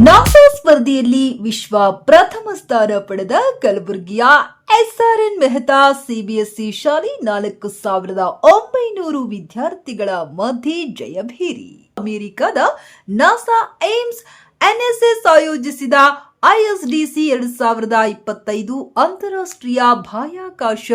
NASA ಸ್ಪರ್ಧೆಯಲ್ಲಿ ವಿಶ್ವ ಪ್ರಥಮ ಸ್ಥಾನ ಪಡೆದ ಕಲಬುರಗಿಯ ಎಸ್ಆರ್ಎನ್ ಮೆಹ್ತಾ ಸಿಬಿಎಸ್ಇ ಶಾಲೆ ನಾಲ್ಕು ಸಾವಿರದ ಒಂಬೈನೂರು ವಿದ್ಯಾರ್ಥಿಗಳ ಮಧ್ಯೆ ಜಯಭೇರಿ ಅಮೆರಿಕದ ನಾಸಾ ಏಮ್ಸ್ ಎನ್ಎಸ್ಎಸ್ ಆಯೋಜಿಸಿದ ಐಎಸ್ಡಿಸಿ ಎರಡು ಸಾವಿರದ ಇಪ್ಪತ್ತೈದು ಅಂತಾರಾಷ್ಟ್ರೀಯ ಬಾಹ್ಯಾಕಾಶ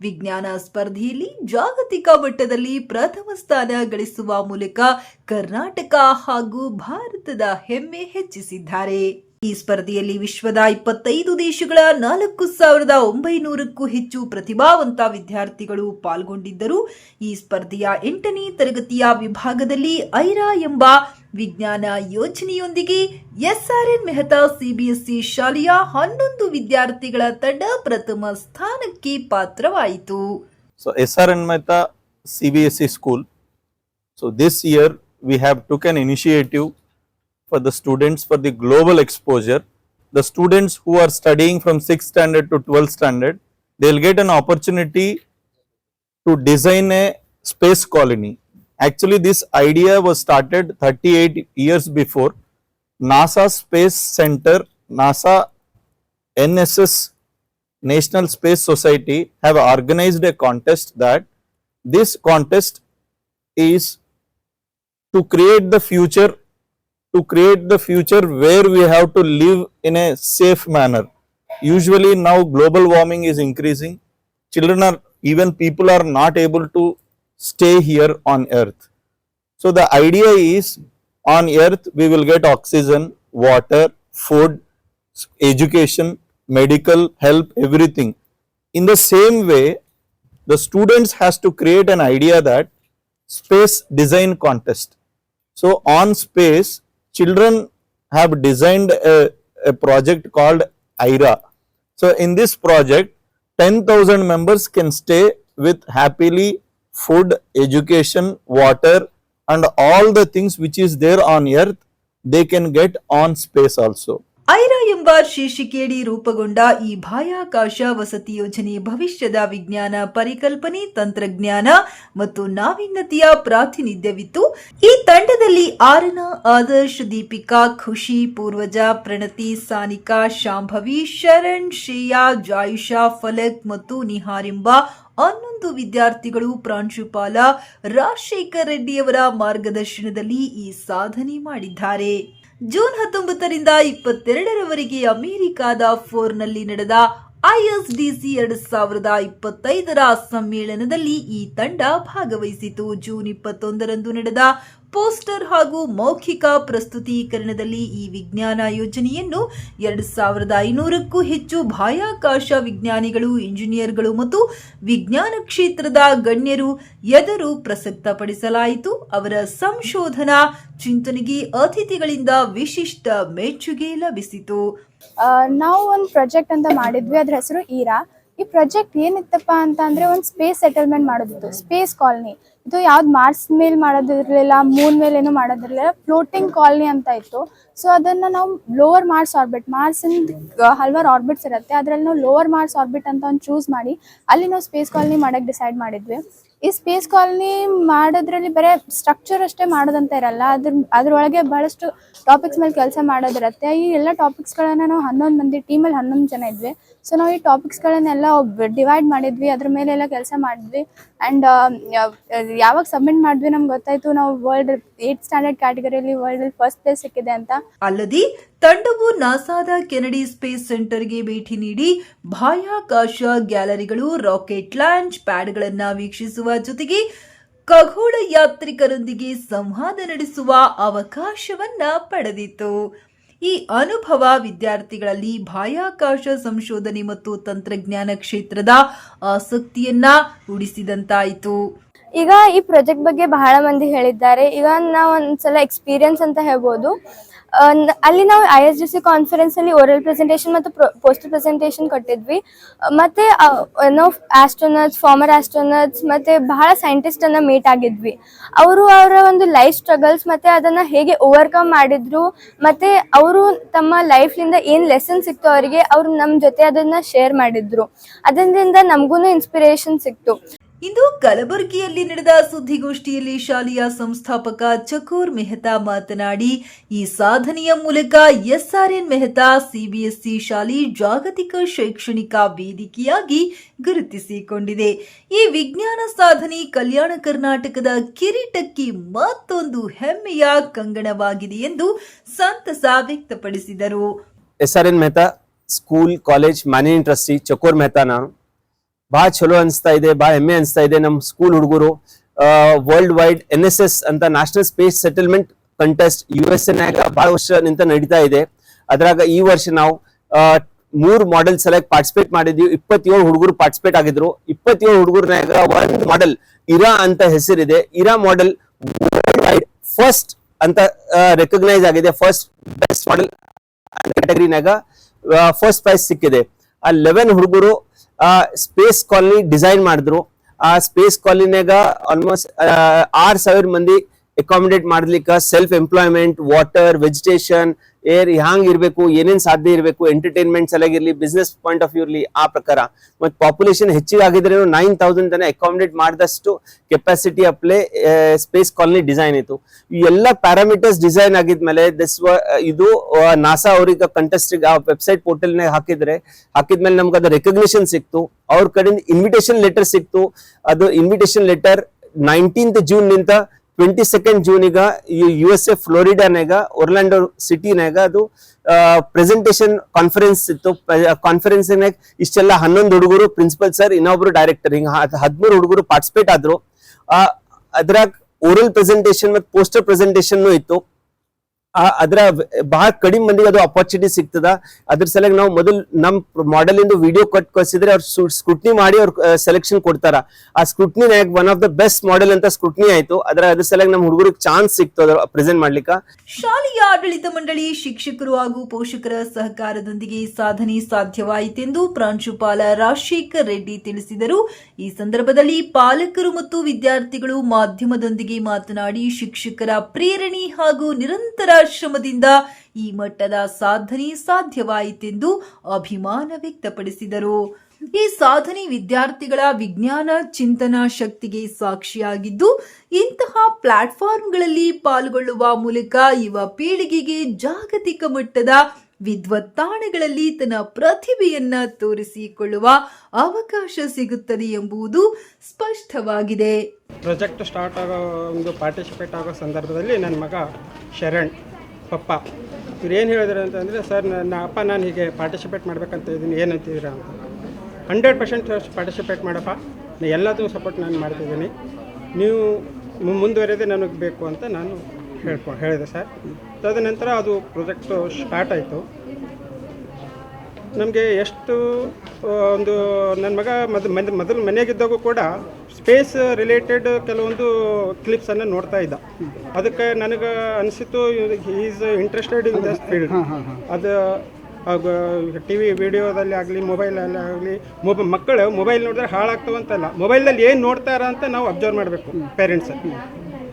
ವಿಜ್ಞಾನ ಸ್ಪರ್ಧೆಯಲ್ಲಿ ಜಾಗತಿಕ ಮಟ್ಟದಲ್ಲಿ ಪ್ರಥಮ ಸ್ಥಾನ ಗಳಿಸುವ ಮೂಲಕ ಕರ್ನಾಟಕ ಹಾಗೂ ಭಾರತದ ಹೆಮ್ಮೆ ಹೆಚ್ಚಿಸಿದ್ದಾರೆ. ಈ ಸ್ಪರ್ಧೆಯಲ್ಲಿ ವಿಶ್ವದ ಇಪ್ಪತ್ತೈದು ದೇಶಗಳ ನಾಲ್ಕು ಸಾವಿರದ ಒಂಬೈನೂರಕ್ಕೂ ಹೆಚ್ಚು ಪ್ರತಿಭಾವಂತ ವಿದ್ಯಾರ್ಥಿಗಳು ಪಾಲ್ಗೊಂಡಿದ್ದರು ಈ ಸ್ಪರ್ಧೆಯ ಎಂಟನೇ ತರಗತಿಯ ವಿಭಾಗದಲ್ಲಿ ಐರಾ ಎಂಬ ವಿಜ್ಞಾನ ಯೋಜನೆಯೊಂದಿಗೆ ಎಸ್ಆರ್ಎನ್ ಮೆಹ್ತಾ ಸಿಬಿಎಸ್ಇ ಶಾಲೆಯ ಹನ್ನೊಂದು ವಿದ್ಯಾರ್ಥಿಗಳ ತಂಡ ಪ್ರಥಮ ಸ್ಥಾನಕ್ಕೆ ಪಾತ್ರವಾಯಿತು So SRN Mehta CBSE school. So, this year we have took an initiative for the students for the global exposure. The students who are studying from 6th standard to 12th standard, they'll get an opportunity to design a space colony. Actually, this idea was started 38 years before. NASA Space Center, NASA NSS National Space Society have organized a contest that this contest is to create the future to create the future where we have to live in a safe manner usually now global warming is increasing children are even people are not able to stay here on earth so the idea is on earth we will get oxygen water food education, medical help, everything. In the same way, the students has to create an idea that space design contest. So on space, children have designed a, a project called IRA. So in this project, 10,000 members can stay with happily food, education, water and all the things which is there on earth, they can get on space also. Aira ಎಂಬ ಶೀರ್ಷಿಕೆಯಡಿ ರೂಪುಗೊಂಡ ಈ ಬಾಹ್ಯಾಕಾಶ ವಸತಿ ಯೋಜನೆ ಭವಿಷ್ಯದ ವಿಜ್ಞಾನ ಪರಿಕಲ್ಪನೆ ತಂತ್ರಜ್ಞಾನ ಮತ್ತು ನಾವೀನ್ಯತೆಯ ಪ್ರಾತಿನಿಧ್ಯವಿತ್ತು. ಈ ತಂಡದಲ್ಲಿ ಆರನ ಆದರ್ಶ ದೀಪಿಕಾ, ಖುಷಿ, ಪೂರ್ವಜ, ಪ್ರಣತಿ, ಸಾನಿಕಾ, ಶಾಂಭವಿ, ಶರಣ್, ಶ್ರೇಯಾ, ಜಾಯುಷಾ, ಫಲಕ್ ಮತ್ತು ನಿಹಾರ್ ಎಂಬ ಹನ್ನೊಂದು ವಿದ್ಯಾರ್ಥಿಗಳು, ಪ್ರಾಂಶುಪಾಲ ರಾಜಶೇಖರ್ ರೆಡ್ಡಿಯವರ ಮಾರ್ಗದರ್ಶನದಲ್ಲಿ ಈ ಸಾಧನೆ ಮಾಡಿದ್ದಾರೆ. ಜೂನ್ ಹತ್ತೊಂಬತ್ತರಿಂದ ಇಪ್ಪತ್ತೆರಡರವರೆಗೆ ಅಮೆರಿಕಾದ ಫೋರ್ನಲ್ಲಿ ನಡೆದ ಐಎಸ್ಡಿಸಿ ಎರಡು ಸಾವಿರದ ಇಪ್ಪತ್ತೈದರ ಸಮ್ಮೇಳನದಲ್ಲಿ ಈ ತಂಡ ಭಾಗವಹಿಸಿತು. ಜೂನ್ ಇಪ್ಪತ್ತೊಂದರಂದು ನಡೆದ ಪೋಸ್ಟರ್ ಹಾಗೂ ಮೌಖಿಕ ಪ್ರಸ್ತುತೀಕರಣದಲ್ಲಿ ಈ ವಿಜ್ಞಾನ ಯೋಜನೆಯನ್ನು ಎರಡು ಸಾವಿರದ ಐನೂರಕ್ಕೂ ಹೆಚ್ಚು ಬಾಹ್ಯಾಕಾಶ ವಿಜ್ಞಾನಿಗಳು, ಇಂಜಿನಿಯರ್ಗಳು ಮತ್ತು ವಿಜ್ಞಾನ ಕ್ಷೇತ್ರದ ಗಣ್ಯರು ಎದುರು ಪ್ರಸಕ್ತಪಡಿಸಲಾಯಿತು. ಅವರ ಸಂಶೋಧನಾ ಚಿಂತನೆಗೆ ಅತಿಥಿಗಳಿಂದ ವಿಶಿಷ್ಟ ಮೆಚ್ಚುಗೆ ಲಭಿಸಿತು. ನಾವು ಒಂದು ಪ್ರಾಜೆಕ್ಟ್ ಅಂತ ಮಾಡಿದ್ವಿ, ಅದ್ರ ಹೆಸರು ಈರಾ. ಈ ಪ್ರಾಜೆಕ್ಟ್ ಏನಿತ್ತಪ್ಪ ಅಂತ ಅಂದ್ರೆ ಒಂದು ಸ್ಪೇಸ್ ಸೆಟಲ್ಮೆಂಟ್ ಮಾಡೋದಿತ್ತು ಸ್ಪೇಸ್ ಕಾಲನಿ ಇದು ಯಾವ್ದು ಮಾರ್ಸ್ ಮೇಲೆ ಮಾಡೋದಿರ್ಲಿಲ್ಲ ಮೂನ್ ಮೇಲೆ ಏನು ಮಾಡೋದಿರ್ಲಿಲ್ಲ ಫ್ಲೋಟಿಂಗ್ ಕಾಲನಿ ಅಂತ ಇತ್ತು. ಸೊ ಅದನ್ನ ನಾವು ಲೋವರ್ ಮಾರ್ಸ್ ಆರ್ಬಿಟ್ ಮಾರ್ಸ್ ಹಲವಾರು ಆರ್ಬಿಟ್ಸ್ ಇರುತ್ತೆ. ಅದ್ರಲ್ಲಿ ನಾವು ಲೋವರ್ ಮಾರ್ಸ್ ಆರ್ಬಿಟ್ ಅಂತ ಒಂದು ಚೂಸ್ ಮಾಡಿ, ಅಲ್ಲಿ ನಾವು ಸ್ಪೇಸ್ ಕಾಲನಿ ಮಾಡಕ್ ಡಿಸೈಡ್ ಮಾಡಿದ್ವಿ. ಈ ಸ್ಪೇಸ್ ಕಾಲನಿ ಮಾಡೋದ್ರಲ್ಲಿ ಬರೀ ಸ್ಟ್ರಕ್ಚರ್ ಅಷ್ಟೇ ಮಾಡೋದಂತ ಇರಲ್ಲ. ಅದ್ರ, ಅದ್ರೊಳಗೆ ಬಹಳಷ್ಟು ಟಾಪಿಕ್ಸ್ ಮೇಲೆ ಕೆಲಸ ಮಾಡೋದಿರತ್ತೆ. ಈ ಎಲ್ಲ ಟಾಪಿಕ್ಸ್ಗಳನ್ನ ನಾವು ಹನ್ನೊಂದು ಮಂದಿ ಟೀಮಲ್ಲಿ ಹನ್ನೊಂದು ಜನ ಇದ್ವಿ. ಸೊ ನಾವು ಈ ಟಾಪಿಕ್ಸ್ಗಳನ್ನೆಲ್ಲ ಡಿವೈಡ್ ಮಾಡಿದ್ವಿ. ಅದ್ರ ಮೇಲೆಲ್ಲ ಕೆಲಸ ಮಾಡಿದ್ವಿ. ಆ್ಯಂಡ್ ಯಾವಾಗ ಸಬ್ಮಿಟ್ ಮಾಡಿದ್ವಿ ನಮ್ಗೆ ಗೊತ್ತಾಯ್ತು. ನಾವು ವರ್ಲ್ಡ್ ಏಟ್ ಸ್ಟ್ಯಾಂಡರ್ಡ್ ಕ್ಯಾಟಗರಿಯಲ್ಲಿ ವರ್ಲ್ಡ್ ಫಸ್ಟ್ ಪ್ಲೇಸ್ ಸಿಕ್ಕಿದೆ ಅಂತ. ಅಲ್ಲದೆ ತಂಡವು ನಾಸಾದ ಕೆನಡಿ ಸ್ಪೇಸ್ ಸೆಂಟರ್ಗೆ ಭೇಟಿ ನೀಡಿ ಬಾಹ್ಯಾಕಾಶ ಗ್ಯಾಲರಿಗಳು ರಾಕೆಟ್ ಲಾಂಚ್ ಪ್ಯಾಡ್ಗಳನ್ನು ವೀಕ್ಷಿಸುವ ಜೊತೆಗೆ ಖಗೋಳ ಯಾತ್ರಿಕರೊಂದಿಗೆ ಸಂವಾದ ನಡೆಸುವ ಅವಕಾಶವನ್ನ ಪಡೆದಿತ್ತು. ಈ ಅನುಭವ ವಿದ್ಯಾರ್ಥಿಗಳಲ್ಲಿ ಬಾಹ್ಯಾಕಾಶ ಸಂಶೋಧನೆ ಮತ್ತು ತಂತ್ರಜ್ಞಾನ ಕ್ಷೇತ್ರದ ಆಸಕ್ತಿಯನ್ನ ಉಡಿಸಿದಂತಾಯಿತು ಈಗ ಈ ಪ್ರಾಜೆಕ್ಟ್ ಬಗ್ಗೆ ಬಹಳ ಮಂದಿ ಹೇಳಿದ್ದಾರೆ. ಈಗ ನಾವು ಒಂದ್ಸಲ ಎಕ್ಸ್ಪೀರಿಯನ್ಸ್ ಅಂತ ಹೇಳ್ಬೋದು. ಅಲ್ಲಿ ನಾವು I S D C conference ಅಲ್ಲಿ ಓರಲ್ ಪ್ರೆಸೆಂಟೇಷನ್ ಮತ್ತು ಪೋಸ್ಟರ್ ಪ್ರೆಸೆಂಟೇಷನ್ ಕೊಟ್ಟಿದ್ವಿ. ಮತ್ತೆ ಏನೋ ಆಸ್ಟ್ರೋನಟ್ಸ್ ಫಾರ್ಮರ್ ಆಸ್ಟ್ರೋನಟ್ಸ್ ಮತ್ತೆ ಬಹಳ ಸೈಂಟಿಸ್ಟ್ ಅನ್ನ ಮೀಟ್ ಆಗಿದ್ವಿ. ಅವರು ಅವರ ಒಂದು ಲೈಫ್ ಸ್ಟ್ರಗಲ್ಸ್ ಮತ್ತೆ ಅದನ್ನ ಹೇಗೆ ಓವರ್ಕಮ್ ಮಾಡಿದ್ರು, ಮತ್ತೆ ಅವರು ತಮ್ಮ ಲೈಫ್ಲಿಂದ ಏನ್ ಲೆಸನ್ ಸಿಕ್ತು ಅವರಿಗೆ, ಅವ್ರು ನಮ್ಮ ಜೊತೆ ಅದನ್ನ ಶೇರ್ ಮಾಡಿದ್ರು. ಅದರಿಂದ ನಮಗೂ ಇನ್ಸ್ಪಿರೇಷನ್ ಸಿಕ್ತು. ಇಂದು ಕಲಬುರಗಿಯಲ್ಲಿ ನಡೆದ ಸುದ್ದಿಗೋಷ್ಠಿಯಲ್ಲಿ ಶಾಲೆಯ ಸಂಸ್ಥಾಪಕ ಚಕೋರ್ ಮೆಹ್ತಾ ಮಾತನಾಡಿ, ಈ ಸಾಧನೆಯ ಮೂಲಕ ಎಸ್ಆರ್ಎನ್ ಮೆಹ್ತಾ ಸಿಬಿಎಸ್ಇ ಶಾಲೆ ಜಾಗತಿಕ ಶೈಕ್ಷಣಿಕ ವೇದಿಕೆಯಾಗಿ ಗುರುತಿಸಿಕೊಂಡಿದೆ. ಈ ವಿಜ್ಞಾನ ಸಾಧನೆ ಕಲ್ಯಾಣ ಕರ್ನಾಟಕದ ಕಿರೀಟಕ್ಕೆ ಮತ್ತೊಂದು ಹೆಮ್ಮೆಯ ಕಂಗಣವಾಗಿದೆ ಎಂದು ಸಂತಸ ವ್ಯಕ್ತಪಡಿಸಿದರು. SRN R N Mehta school, college managing trustee Chakor Mehta ನಾನು. ಭಾಳ ಚಲೋ ಅನಿಸ್ತಾ ಇದೆ, ಬಹಳ ಹೆಮ್ಮೆ ಅನಿಸ್ತಾ ಇದೆ ನಮ್ಮ ಸ್ಕೂಲ್ ಹುಡುಗರು. World wide N S S ಅಂತ national space settlement contest U S ಎನ್ಯಾಗ ಬಹಳ ವರ್ಷ ನಿಂತ ನಡೀತಾ ಇದೆ. ಅದ್ರಾಗ ಈ ವರ್ಷ ನಾವು ಮೂರು ಮಾಡೆಲ್ ಸೆಲೆಕ್ಟ್ ಪಾರ್ಟಿಸಿಪೇಟ್ ಮಾಡಿದ್ವಿ. ಇಪ್ಪತ್ತೇಳು ಹುಡುಗರು ಪಾರ್ಟಿಸಿಪೇಟ್ ಆಗಿದ್ರು. ಇಪ್ಪತ್ತೇಳು ಹುಡುಗರ್ನಾಗ ಒಂದು ಮಾಡೆಲ್ ಇರಾ ಅಂತ ಹೆಸರಿದೆ. Ira model world wide first ಅಂತ ರೆಕಗ್ನೈಸ್ ಆಗಿದೆ. ಫಸ್ಟ್ ಬೆಸ್ಟ್ ಮಾಡೆಲ್ ಕ್ಯಾಟಗರಿನಾಗ ಫಸ್ಟ್ ಪ್ರೈಸ್ ಸಿಕ್ಕಿದೆ. ಆ ಲೆವೆನ್ ಹುಡುಗರು ಸ್ಪೇಸ್ ಕಾಲನಿ ಡಿಸೈನ್ ಮಾಡಿದ್ರು. ಆ ಸ್ಪೇಸ್ ಕಾಲನಿನಾಗ ಆಲ್ಮೋಸ್ಟ್ ಆರ್ ಸಾವಿರ ಮಂದಿ ಅಕಾಮಿಡೇಟ್ ಮಾಡ್ಲಿಕ್ಕೆ self employment water vegetation air hang ಇರಬೇಕು, ಏನೇನ್ ಸಾಧ್ಯ ಇರಬೇಕು ಎಂಟರ್ಟೈನ್ಮೆಂಟ್ ಸಲಗಿರ್ಲಿ ಬಿಸ್ನೆಸ್ ಪಾಯಿಂಟ್ ಆಫ್ ವ್ಯೂ ಇರ್ಲಿ, ಆ ಪ್ರಕಾರ. ಮತ್ತು ಪಾಪ್ಯುಲೇಷನ್ ಹೆಚ್ಚಿಗೆ ಆಗಿದ್ರೆ ನೈನ್ ತೌಸಂಡ್ ತನ ಅಕಾಮಿಡೇಟ್ ಮಾಡಿದಷ್ಟು ಕೆಪಾಸಿಟಿ ಅಪ್ಲೇ ಸ್ಪೇಸ್ ಕಾಲನಿ ಡಿಸೈನ್ ಇತ್ತು. ಈ ಎಲ್ಲ ಪ್ಯಾರಾಮೀಟರ್ಸ್ ಡಿಸೈನ್ ಆಗಿದ್ಮೇಲೆ ದಿಸ್ ಇದು ನಾಸಾ ಅವ್ರಿಗೆ ಕಂಟೆಸ್ಟಿಗೆ ಆ ವೆಬ್ಸೈಟ್ ಪೋರ್ಟಲ್ ಹಾಕಿದ್ರೆ, ಹಾಕಿದ್ಮೇಲೆ ನಮ್ಗೆ ಅದು ರೆಕಗ್ನಿಷನ್ ಸಿಕ್ತು. ಅವ್ರ ಕಡೆಯಿಂದ ಇನ್ವಿಟೇಷನ್ ಲೆಟರ್ ಸಿಕ್ತು. ಅದು ಇನ್ವಿಟೇಷನ್ ಲೆಟರ್ ನೈನ್ಟೀನ್ತ್ ಜೂನ್ ನಿಂತ ಟ್ವೆಂಟಿ ಸೆಕೆಂಡ್ ಜೂನಿಗ ಯು ಎಸ್ ಎ ಫ್ಲೋರಿಡಾನಾಗ ಒರ್ಲ್ಯಾಂಡೋ ಸಿಟಿನಾಗ ಅದು ಪ್ರೆಸೆಂಟೇಷನ್ ಕಾನ್ಫರೆನ್ಸ್ ಇತ್ತು. ಕಾನ್ಫರೆನ್ಸ್ನಾಗ ಇಷ್ಟೆಲ್ಲ ಹನ್ನೊಂದು ಹುಡುಗರು ಪ್ರಿನ್ಸಿಪಲ್ ಸರ್ ಇನ್ನೊಬ್ರು ಡೈರೆಕ್ಟರ್ ಹಿಂಗ ಹದಿಮೂರು ಹುಡುಗರು ಪಾರ್ಟಿಸಿಪೇಟ್ ಆದ್ರು. ಅದ್ರಾಗ ಓರಲ್ ಪ್ರೆಸೆಂಟೇಷನ್ ಮತ್ತು ಪೋಸ್ಟರ್ ಪ್ರೆಸೆಂಟೇಶನ್ ಇತ್ತು. ಅದ್ರ ಬಹಳ ಕಡಿಮೆ ಮಂದಿಗೆ ಅದು ಅಪರ್ಚುನಿಟಿ ಸಿಗ್ತದ. ಅದ್ರ ಸಲುವಾಗಿ ನಾವು ಮೊದಲು ನಮ್ ಮಾಡೆಲ್ ಇಂದ ವಿಡಿಯೋ ಕಟ್ ಕಳ್ಸಿದ್ರೆ ಅವ್ರು ಸ್ಕ್ರೂಟ್ನಿ ಮಾಡಿ ಅವ್ರ ಸೆಲೆಕ್ಷನ್ ಕೊಡ್ತಾರ. ಆ scrutiny one of the best model ಅಂತ ಸ್ಕ್ರೂಟ್ನಿ ಆಯ್ತು. ಅದ್ರ ಅದ್ರ ಸಲುವಾಗಿ ನಮ್ ಹುಡುಗರಿಗೆ ಚಾನ್ಸ್ ಸಿಕ್ತು ಪ್ರೆಸೆಂಟ್ ಮಾಡ್ಲಿಕ್ಕ. ಶಾಲೆಯ ಆಡಳಿತ ಮಂಡಳಿ ಶಿಕ್ಷಕರು ಹಾಗೂ ಪೋಷಕರ ಸಹಕಾರದೊಂದಿಗೆ ಸಾಧನೆ ಸಾಧ್ಯವಾಯಿತೆಂದು ಪ್ರಾಂಶುಪಾಲ ರಾಜಶೇಖರ್ ರೆಡ್ಡಿ ತಿಳಿಸಿದರು. ಈ ಸಂದರ್ಭದಲ್ಲಿ ಪಾಲಕರು ಮತ್ತು ವಿದ್ಯಾರ್ಥಿಗಳು ಮಾಧ್ಯಮದೊಂದಿಗೆ ಮಾತನಾಡಿ ಶಿಕ್ಷಕರ ಪ್ರೇರಣೆ ಹಾಗೂ ನಿರಂತರ ಶ್ರಮದಿಂದ ಈ ಮಟ್ಟದ ಸಾಧನೆ ಸಾಧ್ಯವಾಯಿತೆಂದು ಅಭಿಮಾನ ವ್ಯಕ್ತಪಡಿಸಿದರು. ಈ ಸಾಧನೆ ವಿದ್ಯಾರ್ಥಿಗಳ ವಿಜ್ಞಾನ, ಚಿಂತನಾ ಶಕ್ತಿಗೆ ಸಾಕ್ಷಿಯಾಗಿದ್ದು, ಇಂತಹ ಪ್ಲಾಟ್ಫಾರ್ಮ್ಗಳಲ್ಲಿ ಪಾಲ್ಗೊಳ್ಳುವ ಮೂಲಕ ಯುವ ಪೀಳಿಗೆಗೆ ಜಾಗತಿಕ ಮಟ್ಟದ ವಿದ್ವತ್ತಾಣಗಳಲ್ಲಿ ತನ್ನ ಪ್ರತಿಭೆಯನ್ನ ತೋರಿಸಿಕೊಳ್ಳುವ ಅವಕಾಶ ಸಿಗುತ್ತದೆ ಎಂಬುದು ಸ್ಪಷ್ಟವಾಗಿದೆ. ಪ್ರಾಜೆಕ್ಟ್ ಸ್ಟಾರ್ಟ್ ಆಗೋ ಒಂದು ಪಾರ್ಟಿಸಿಪೇಟ್ ಆಗೋ ಸಂದರ್ಭದಲ್ಲಿ ನನ್ನ ಮಗ ಶರಣ್ ಪಪ್ಪ ಇವ್ರು ಏನು ಹೇಳಿದ್ರು ಅಂತಂದರೆ, ಸರ್ ನನ್ನ ಅಪ್ಪ, ನಾನು ಹೀಗೆ ಪಾರ್ಟಿಸಿಪೇಟ್ ಮಾಡ್ಬೇಕಂತ ಇದ್ದೀನಿ, ಏನಂತಿದ್ದೀರಾ ಅಂತ. ಹಂಡ್ರೆಡ್ ಪರ್ಸೆಂಟ್ ಪಾರ್ಟಿಸಿಪೇಟ್ ಮಾಡಪ್ಪ. ನಾನು ಎಲ್ಲದೂ ಸಪೋರ್ಟ್ ನಾನು ಮಾಡ್ತಿದ್ದೀನಿ. ನೀವು ಮುಂದುವರೆದೇ ನನಗೆ ಬೇಕು ಅಂತ ನಾನು ಹೇಳ್ಕೊ ಹೇಳಿದೆ, ಸರ್. ತದನಂತರ ಅದು ಪ್ರೊಜೆಕ್ಟು ಸ್ಟಾರ್ಟ್ ಆಯಿತು. ನಮಗೆ ಎಷ್ಟು ಒಂದು ನನ್ನ ಮಗ ಮೊದಲು ಮೊದ್- ಮೊದಲು ಕೂಡ ಸ್ಪೇಸ್ ರಿಲೇಟೆಡ್ ಕೆಲವೊಂದು ಕ್ಲಿಪ್ಸನ್ನು ನೋಡ್ತಾ ಇದ್ದ. ಅದಕ್ಕೆ ನನಗೆ ಅನಿಸಿತು is interested in this field ಅದು ಟಿ ವಿ ವಿಡಿಯೋದಲ್ಲಿ ಆಗಲಿ ಮೊಬೈಲಲ್ಲಿ ಆಗಲಿ ಮೊಬ ಮಕ್ಕಳು ಮೊಬೈಲ್ ನೋಡಿದ್ರೆ ಹಾಳಾಗ್ತವಂತಲ್ಲ ಮೊಬೈಲಲ್ಲಿ ಏನು ನೋಡ್ತಾರ ಅಂತ ನಾವು ಅಬ್ಸರ್ವ್ ಮಾಡಬೇಕು ಪೇರೆಂಟ್ಸ್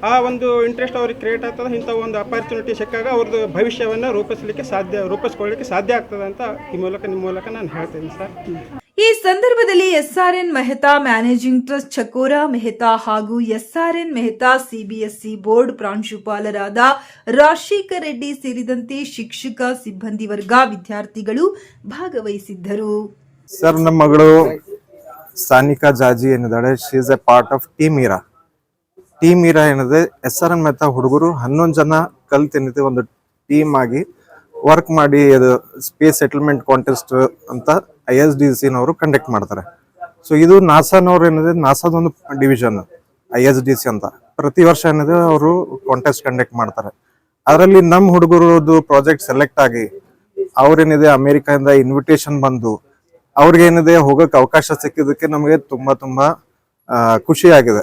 ಆ ಒಂದು ಇಂಟ್ರೆಸ್ಟ್ ಅವ್ರಿಗೆ ಕ್ರಿಯೇಟ್ ಆಗ್ತದೆ ಇಂಥ ಒಂದು ಅಪರ್ಚುನಿಟಿ ಸಿಕ್ಕಾಗ ಅವ್ರದ್ದು ಭವಿಷ್ಯವನ್ನು ರೂಪಿಸಲಿಕ್ಕೆ ಸಾಧ್ಯ ರೂಪಿಸ್ಕೊಳ್ಳಿಕ್ಕೆ ಸಾಧ್ಯ ಆಗ್ತದೆ ಅಂತ ಈ ಮೂಲಕ ನಿಮ್ಮ ಮೂಲಕ ನಾನು ಹೇಳ್ತೀನಿ ಸರ್. ಈ ಸಂದರ್ಭದಲ್ಲಿ SRN Mehta managing trust Chakora Mehta ಹಾಗೂ ಎಸ್ಆರ್ಎನ್ ಮೆಹ್ತಾ ಸಿಬಿಎಸ್ಇ ಬೋರ್ಡ್ ಪ್ರಾಂಶುಪಾಲರಾದ ರಾಶಿಕ ರೆಡ್ಡಿ ಸೇರಿದಂತೆ ಶಿಕ್ಷಕ, ಸಿಬ್ಬಂದಿ ವರ್ಗ ವಿದ್ಯಾರ್ಥಿಗಳು ಭಾಗವಹಿಸಿದ್ದರು. ಸರ್, ನಮ್ಮ ಮಗಳು Sanika Jaji ಏನಿದ್ದಾಳೆ she is a part of team Ira team Ira ಏನಿದೆ ಎಸ್ ಆರ್ ಎನ್ ಮೆಹ್ತಾ ಹುಡುಗರು ಹನ್ನೊಂದು ಜನ ಕಲ್ತೇನಿದೆ ಒಂದು ಟೀಮ್ ಆಗಿ ವರ್ಕ್ ಮಾಡಿ ಅದು ಸ್ಪೇಸ್ ಸೆಟಲ್ಮೆಂಟ್ ಕಾಂಟೆಸ್ಟ್ ಅಂತ ಐ ಎಸ್ ಡಿ ಸಿನವರು ಕಂಡಕ್ಟ್ ಮಾಡ್ತಾರೆ. ಸೊ ಇದು ನಾಸಾನವ್ರು ಏನಿದೆ ನಾಸಾದ ಒಂದು division I S D C ಅಂತ. ಪ್ರತಿ ವರ್ಷ ಏನಿದೆ ಅವರು ಕಾಂಟೆಸ್ಟ್ ಕಂಡಕ್ಟ್ ಮಾಡ್ತಾರೆ. ಅದರಲ್ಲಿ ನಮ್ಮ ಹುಡುಗರದು ಪ್ರಾಜೆಕ್ಟ್ ಸೆಲೆಕ್ಟ್ ಆಗಿ ಅವ್ರೇನಿದೆ ಅಮೆರಿಕದಿಂದ ಇನ್ವಿಟೇಷನ್ ಬಂದು ಅವ್ರಿಗೇನಿದೆ ಹೋಗಕ್ಕೆ ಅವಕಾಶ ಸಿಕ್ಕಿದ್ದಕ್ಕೆ ನಮಗೆ ತುಂಬಾ ತುಂಬಾ ಆ, ಖುಷಿ ಆಗಿದೆ.